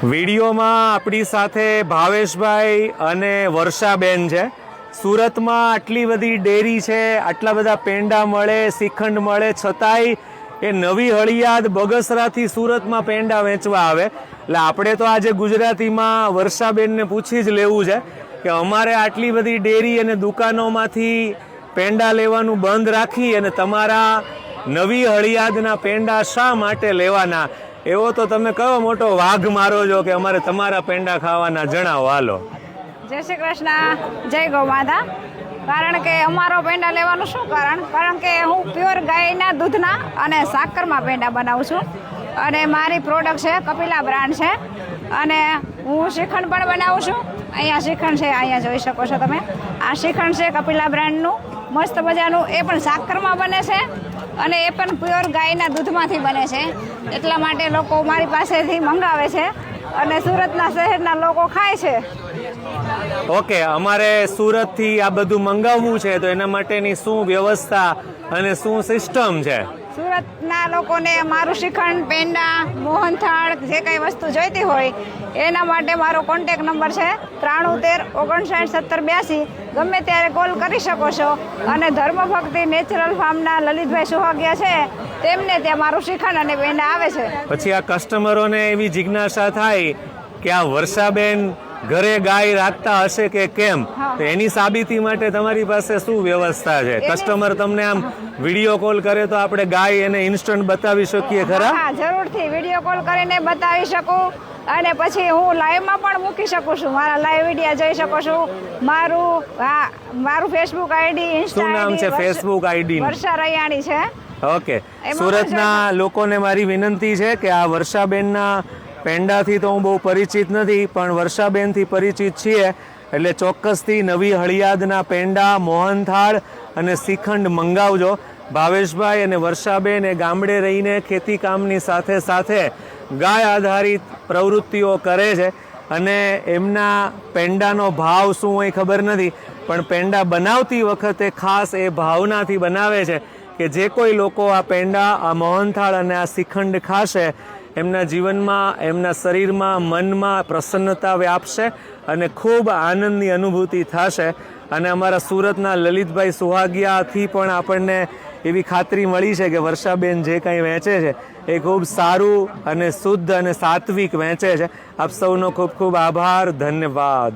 વિડીયોમાં આપણી સાથે ભાવેશભાઈ અને વર્ષાબેન છે. સુરતમાં આટલી બધી ડેરી છે, આટલા બધા પેંડા મળે, શ્રીખંડ મળે, છતાંય એ નવી હળિયાદ બગસરાથી સુરતમાં પેંડા વેચવા આવે. એટલે આપણે તો આજે ગુજરાતીમાં વર્ષાબેનને પૂછી જ લેવું છે કે અમારે આટલી બધી ડેરી અને દુકાનોમાંથી પેંડા લેવાનું બંધ રાખી અને તમારા નવી હળિયાદના પેંડા શા માટે લેવાના? એવો તો તમે કયો મોટો વાઘ મારો છો કે અમારે તમારા પેંડા ખાવાના જણાવો, હાલો. જય શ્રી કૃષ્ણ, જય ગૌ માતા કારણ કે અમારો પેંડા લેવાનું શું કારણ? કારણ કે હું પ્યોર ગાયના દૂધના અને સાકરમાં પેંડા બનાવું છું. અને મારી પ્રોડક્ટ છે, કપિલા બ્રાન્ડ છે. અને હું શ્રીખંડ પણ બનાવું છું. અહીંયા શ્રીખંડ છે, અહીંયા જોઈ શકો છો તમે. આ શ્રીખંડ છે કપિલા બ્રાન્ડનું મસ્ત મજાનું એ પણ સાકરમાં બને છે અને એ પણ પ્યોર ગાયના દૂધમાંથી બને છે. એટલા માટે લોકો મારી પાસેથી મંગાવે છે અને સુરતના શહેરના લોકો ખાય છે. ઓકે, અમારે સુરતથી આ બધું મંગાવવું છે, તો એના માટેની શું વ્યવસ્થા અને શું સિસ્ટમ છે? સુરતના લોકોને મારું શ્રીખંડ પેંડા, મોહનથાળ જે કંઈ વસ્તુ જોઈતી હોય, એના માટે મારો કોન્ટેક નંબર છે ત્રાણું તેર ઓગણસાઠ સત્તર બ્યાસી. ગમે ત્યારે કોલ કરી શકો છો. અને ધર્મભક્તિ નેચરલ ફાર્મના લલિતભાઈ સુહાગિયા છે, તેમને ત્યાં મારું શ્રીખંડ અને પેંડા આવે છે. પછી આ કસ્ટમરોને એવી જિજ્ઞાસા થાય કે આ વર્ષાબેન ઘરે ગાય રાખતા હશે કે કેમ? તો એની સાબિતી માટે તમારી પાસે શું વ્યવસ્થા છે? કસ્ટમર તમને આમ વીડિયો કોલ કરે તો આપણે ગાય એને ઇન્સ્ટન્ટ બતાવી શકીએ ખરા? હા જરૂરથી. વીડિયો કોલ કરીને બતાવી શકું. અને પછી હું લાઈવમાં પણ મૂકી શકું છું. મારા લાઈવ વિડીયા જોઈ શકો છું. મારું હા મારું ફેસબુક આઈડી ઇન્સ્ટા શું નામ છે ફેસબુક આઈડી? વર્ષા રૈયાણી છે. ઓકે સુરતના લોકોને મારી વિનંતી છે કે આ વર્ષાબેનના પેંડાથી તો હું બહુ પરિચિત નથી, પણ વર્ષાબેનથી પરિચિત છીએ. એટલે ચોક્કસથી નવી હળિયાદના પેંડા, મોહનથાળ અને શ્રીખંડ મંગાવજો. ભાવેશભાઈ અને વર્ષાબેન એ ગામડે રહીને ખેતી કામની સાથે સાથે ગાય આધારિત પ્રવૃત્તિઓ કરે છે. અને એમના પેંડાનો ભાવ શું હોય ખબર નથી, પણ પેંડા બનાવતી વખતે ખાસ એ ભાવનાથી બનાવે છે કે જે કોઈ લોકો આ પેંડા, આ મોહનથાળ અને આ શ્રીખંડ ખાશે એમના જીવનમાં, એમના શરીરમાં, મનમાં પ્રસન્નતા વ્યાપશે અને ખૂબ આનંદની અનુભૂતિ થશે. અને અમારા સુરતના લલિતભાઈ સુહાગિયાથી પણ આપણને એવી ખાતરી મળી છે કે વર્ષાબેન જે કંઈ વેચે છે, એ ખૂબ સારું અને શુદ્ધ અને સાત્વિક વેચે છે. આપ સૌનો ખૂબ ખૂબ આભાર. ધન્યવાદ.